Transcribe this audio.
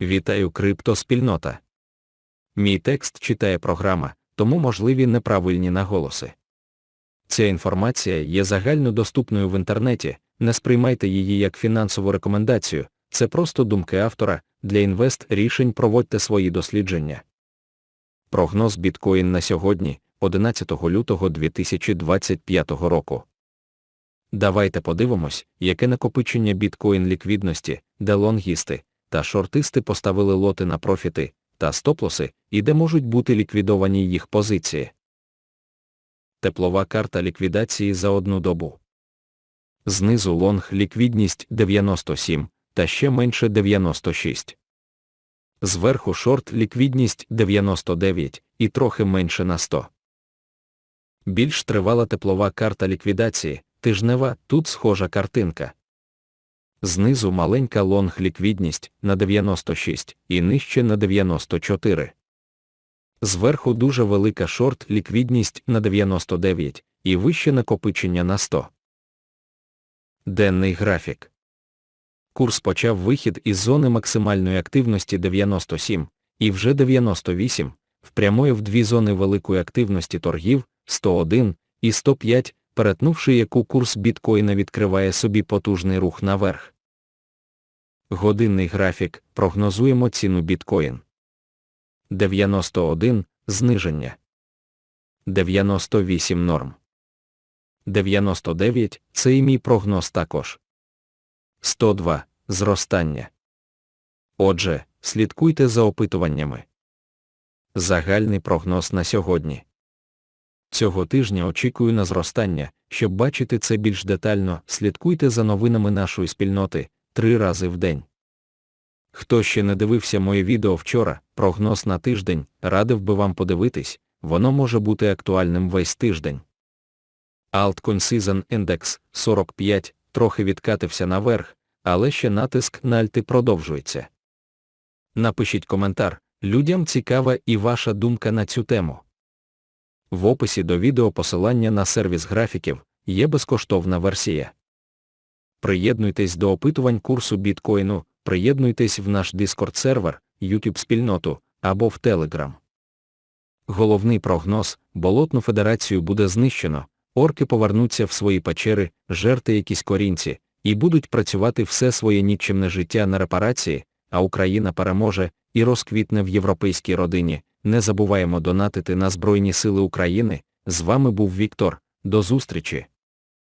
Вітаю криптоспільнота. Мій текст читає програма, тому можливі неправильні наголоси. Ця інформація є загальнодоступною в інтернеті, не сприймайте її як фінансову рекомендацію, це просто думки автора, для інвест рішень проводьте свої дослідження. Прогноз біткоін на сьогодні, 11 лютого 2025 року. Давайте подивимось, яке накопичення біткоін ліквідності, де лонгісти та шортисти поставили лоти на профіти та стоплоси, і де можуть бути ліквідовані їх позиції. Теплова карта ліквідації за одну добу. Знизу лонг ліквідність 97 та ще менше 96. Зверху шорт ліквідність 99 і трохи менше на 100. Більш тривала теплова карта ліквідації, тижнева, тут схожа картинка. Знизу маленька лонг ліквідність на 96 і нижче на 94. Зверху дуже велика шорт ліквідність на 99 і вище накопичення на 100. Денний графік. Курс почав вихід із зони максимальної активності 97 і вже 98, впрямує в дві зони великої активності торгів 101 і 105, перетнувши яку курс біткоїна відкриває собі потужний рух наверх. Годинний графік прогнозуємо ціну біткоін. 91 зниження. 98 норм. 99 це і мій прогноз також. 102 зростання. Отже, слідкуйте за опитуваннями. Загальний прогноз на сьогодні. Цього тижня очікую на зростання, щоб бачити це більш детально, слідкуйте за новинами нашої спільноти три рази в день. Хто ще не дивився моє відео вчора, прогноз на тиждень, радив би вам подивитись, воно може бути актуальним весь тиждень. Altcoin Season Index 45 трохи відкатився наверх, але ще натиск на альти продовжується. Напишіть коментар, людям цікава і ваша думка на цю тему. В описі до відео посилання на сервіс графіків є безкоштовна версія. Приєднуйтесь до опитувань курсу біткоїну, приєднуйтесь в наш Discord сервер, YouTube спільноту або в Telegram. Головний прогноз болотну федерацію буде знищено, орки повернуться в свої печери, жерти якісь корінці, і будуть працювати все своє нікчемне життя на репарації, а Україна переможе і розквітне в європейській родині. Не забуваємо донатити на Збройні Сили України. З вами був Віктор. До зустрічі!